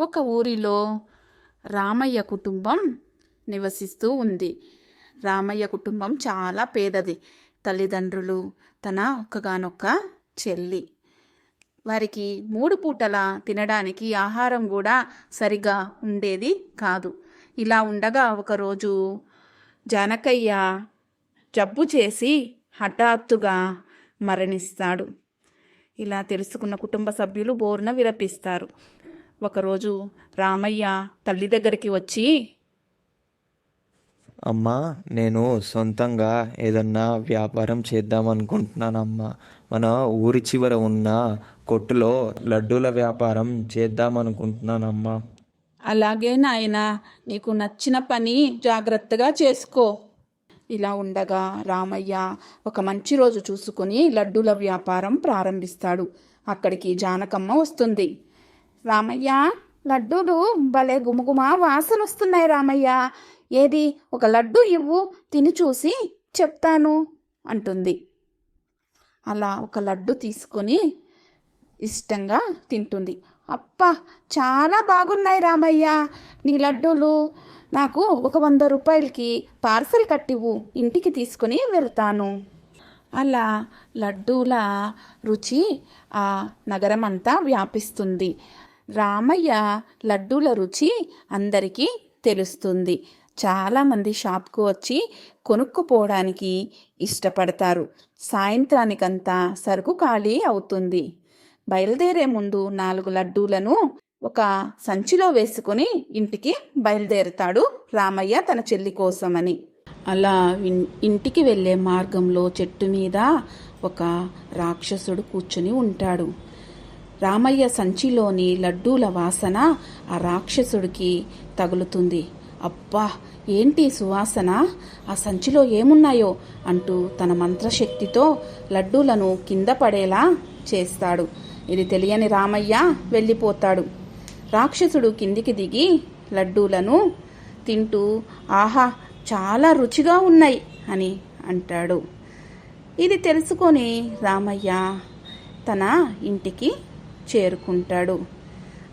ఒక ఊరిలో రామయ్య కుటుంబం నివసిస్తూ ఉంది. రామయ్య కుటుంబం చాలా పేదది. తల్లిదండ్రులు తన ఒక్కగానొక్క చెల్లి. వారికి మూడు పూటల తినడానికి ఆహారం కూడా సరిగా ఉండేది కాదు. ఇలా ఉండగా ఒకరోజు జానకయ్య జబ్బు చేసి హఠాత్తుగా మరణిస్తాడు. ఇలా తెలుసుకున్న కుటుంబ సభ్యులు బోరున విరపిస్తారు. ఒకరోజు రామయ్య తల్లి దగ్గరికి వచ్చి అమ్మా నేను సొంతంగా ఏదన్నా వ్యాపారం చేద్దాం అనుకుంటున్నానమ్మా మన ఊరి చివర ఉన్న కొట్టులో లడ్డూల వ్యాపారం చేద్దాం అనుకుంటున్నానమ్మా అలాగే నాయన నీకు నచ్చిన పని జాగ్రత్తగా చేసుకో. ఇలా ఉండగా రామయ్య ఒక మంచి రోజు చూసుకుని లడ్డూల వ్యాపారం ప్రారంభిస్తాడు. అక్కడికి జానకమ్మ వస్తుంది. రామయ్య లడ్డూలు భలే గుమగుమ వాసన వస్తున్నాయి రామయ్య. ఏది? ఒక లడ్డు ఇవ్వు తిని చూసి చెప్తాను అంటుంది. అలా ఒక లడ్డు తీసుకొని ఇష్టంగా తింటుంది. అప్ప చాలా బాగున్నాయి రామయ్య. నీ లడ్డూలు నాకు ఒక వంద రూపాయలకి పార్సల్ కట్టివు ఇంటికి తీసుకొని వెళ్తాను. అలా లడ్డూల రుచి ఆ నగరం అంతా వ్యాపిస్తుంది. రామయ్య లడ్డూల రుచి అందరికీ తెలుస్తుంది. చాలామంది షాప్కు వచ్చి కొనుక్కుపోవడానికి ఇష్టపడతారు. సాయంత్రానికంతా సరుకు ఖాళీ అవుతుంది. బయలుదేరే ముందు నాలుగు లడ్డూలను ఒక సంచిలో వేసుకుని ఇంటికి బయలుదేరుతాడు రామయ్య తన చెల్లి కోసమని. అలా ఇంటికి వెళ్ళే మార్గంలో చెట్టు మీద ఒక రాక్షసుడు కూర్చుని ఉంటాడు. రామయ్య సంచిలోని లడ్డూల వాసన ఆ రాక్షసుడికి తగులుతుంది. అబ్బా ఏంటి సువాసన? ఆ సంచిలో ఏమున్నాయో అంటూ తన మంత్రశక్తితో లడ్డూలను కింద పడేలా చేస్తాడు. ఇది తెలియని రామయ్య వెళ్ళిపోతాడు. రాక్షసుడు కిందికి దిగి లడ్డూలను తింటూ ఆహా చాలా రుచిగా ఉన్నాయి అని అంటాడు. ఇది తెలుసుకొని రామయ్య తన ఇంటికి చేరుకుంటాడు.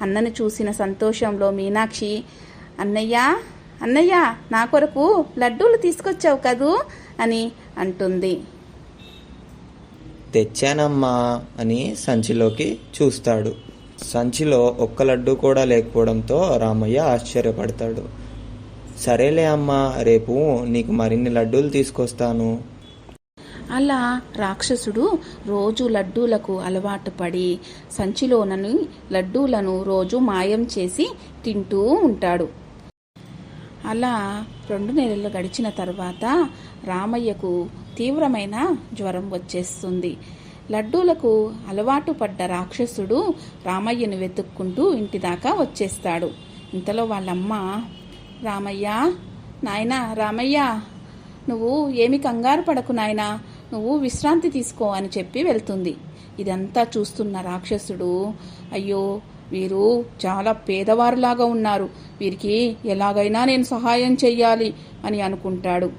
అన్నను చూసిన సంతోషంలో మీనాక్షి అన్నయ్య అన్నయ్య నా కొరకు లడ్డూలు తీసుకొచ్చావు కదూ? అని అంటుంది. తెచ్చానమ్మా అని సంచిలోకి చూస్తాడు. సంచిలో ఒక్క లడ్డు కూడా లేకపోవడంతో రామయ్య ఆశ్చర్యపడతాడు. సరేలే అమ్మా రేపు నీకు మరిన్ని లడ్డూలు తీసుకొస్తాను. అలా రాక్షసుడు రోజు లడ్డూలకు అలవాటు పడి సంచిలోనని లడ్డూలను రోజు మాయం చేసి తింటూ ఉంటాడు. అలా రెండు నెలలు గడిచిన తర్వాత రామయ్యకు తీవ్రమైన జ్వరం వచ్చేస్తుంది. లడ్డూలకు అలవాటు పడ్డ రాక్షసుడు రామయ్యను వెతుక్కుంటూ ఇంటి దాకా వచ్చేస్తాడు. ఇంతలో వాళ్ళమ్మ రామయ్య నాయనా రామయ్య నువ్వు ఏమి కంగారు పడకు నాయనా నువ్వు విశ్రాంతి తీసుకో అని చెప్పి వెళ్తుంది. ఇదంతా చూస్తున్న రాక్షసుడు అయ్యో వీరు చాలా పేదవారులాగా ఉన్నారు. వీరికి ఎలాగైనా నేను సహాయం చెయ్యాలి అని అనుకుంటాడు.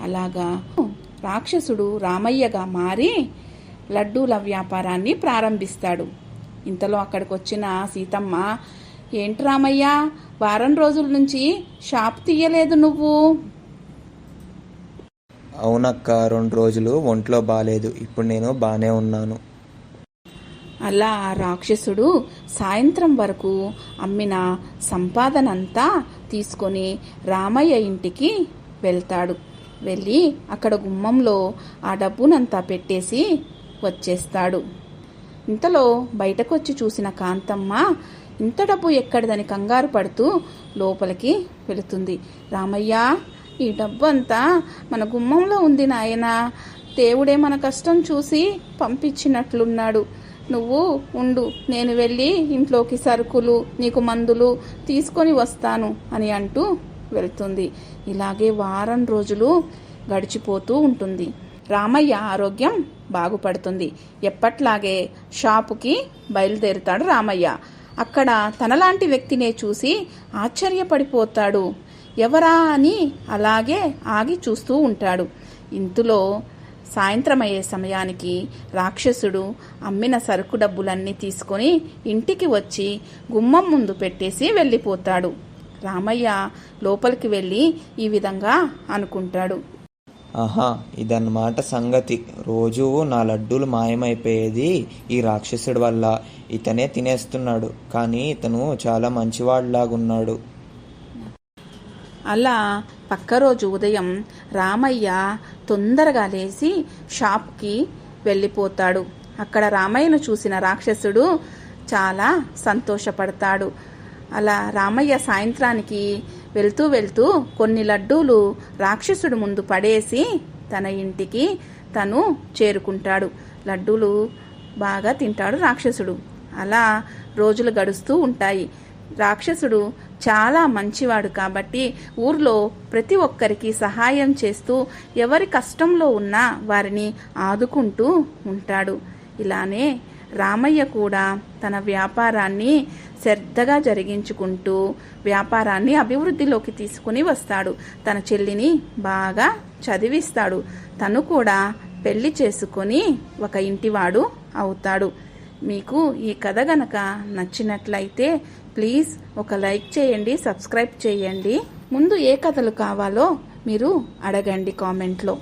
అలాగా రాక్షసుడు రామయ్యగా మారి లడ్డూల వ్యాపారాన్ని ప్రారంభిస్తాడు. ఇంతలో అక్కడికి వచ్చిన సీతమ్మ ఏంటి రామయ్య వారం రోజుల నుంచి షాప్ తీయలేదు నువ్వు? అవునక్క రెండు రోజులు ఒంట్లో బాగాలేదు ఇప్పుడు నేను బాగానే ఉన్నాను. అలా ఆ రాక్షసుడు సాయంత్రం వరకు అమ్మిన సంపాదనంతా తీసుకొని రామయ్య ఇంటికి వెళ్తాడు. వెళ్ళి అక్కడ గుమ్మంలో ఆ డబ్బునంతా పెట్టేసి వచ్చేస్తాడు. ఇంతలో బయటకొచ్చి చూసిన కాంతమ్మ ఇంత డబ్బు ఎక్కడిదని కంగారు పడుతూ లోపలికి వెళుతుంది. రామయ్య ఈ డబ్బు అంతా మన గుమ్మంలో ఉంది నాయనా. దేవుడే మన కష్టం చూసి పంపించినట్లున్నాడు. నువ్వు ఉండు నేను వెళ్ళి ఇంట్లోకి సరుకులు నీకు మందులు తీసుకొని వస్తాను అని అంటూ వెళ్తుంది. ఇలాగే వారం రోజులు గడిచిపోతూ ఉంటుంది. రామయ్య ఆరోగ్యం బాగుపడుతుంది. ఎప్పట్లాగే షాపుకి బయలుదేరుతాడు రామయ్య. అక్కడ తనలాంటి వ్యక్తినే చూసి ఆశ్చర్యపడిపోతాడు. ఎవరా అని అలాగే ఆగి చూస్తూ ఉంటాడు. ఇందులో సాయంత్రం అయ్యే సమయానికి రాక్షసుడు అమ్మిన సరుకు డబ్బులన్నీ తీసుకొని ఇంటికి వచ్చి గుమ్మం ముందు పెట్టేసి వెళ్ళిపోతాడు. రామయ్య లోపలికి వెళ్ళి ఈ విధంగా అనుకుంటాడు. ఆహా ఇదన్నమాట సంగతి. రోజు నా లడ్డూలు మాయమైపోయేది ఈ రాక్షసుడి వల్ల. ఇతనే తినేస్తున్నాడు కానీ ఇతను చాలా మంచివాడిలాగున్నాడు. అలా పక్క రోజు ఉదయం రామయ్య తొందరగా లేచి షాప్కి వెళ్ళిపోతాడు. అక్కడ రామయ్యను చూసిన రాక్షసుడు చాలా సంతోషపడతాడు. అలా రామయ్య సాయంత్రానికి వెళ్తూ వెళ్తూ కొన్ని లడ్డూలు రాక్షసుడు ముందు పడేసి తన ఇంటికి తను చేరుకుంటాడు. లడ్డూలు బాగా తింటాడు రాక్షసుడు. అలా రోజులు గడుస్తూ ఉంటాయి. రాక్షసుడు చాలా మంచివాడు కాబట్టి ఊర్లో ప్రతి ఒక్కరికి సహాయం చేస్తూ ఎవరి కష్టంలో ఉన్నా వారిని ఆదుకుంటూ ఉంటాడు. ఇలానే రామయ్య కూడా తన వ్యాపారాన్ని శ్రద్ధగా జరిగించుకుంటూ వ్యాపారాన్ని అభివృద్ధిలోకి తీసుకుని వస్తాడు. తన చెల్లిని బాగా చదివిస్తాడు. తను కూడా పెళ్ళి చేసుకొని ఒక ఇంటివాడు అవుతాడు. మీకు ఈ కథ గనక నచ్చినట్లయితే ప్లీజ్ ఒక లైక్ చేయండి సబ్స్క్రైబ్ చేయండి. ముందు ఏ కథలు కావాలో మీరు అడగండి కామెంట్లో.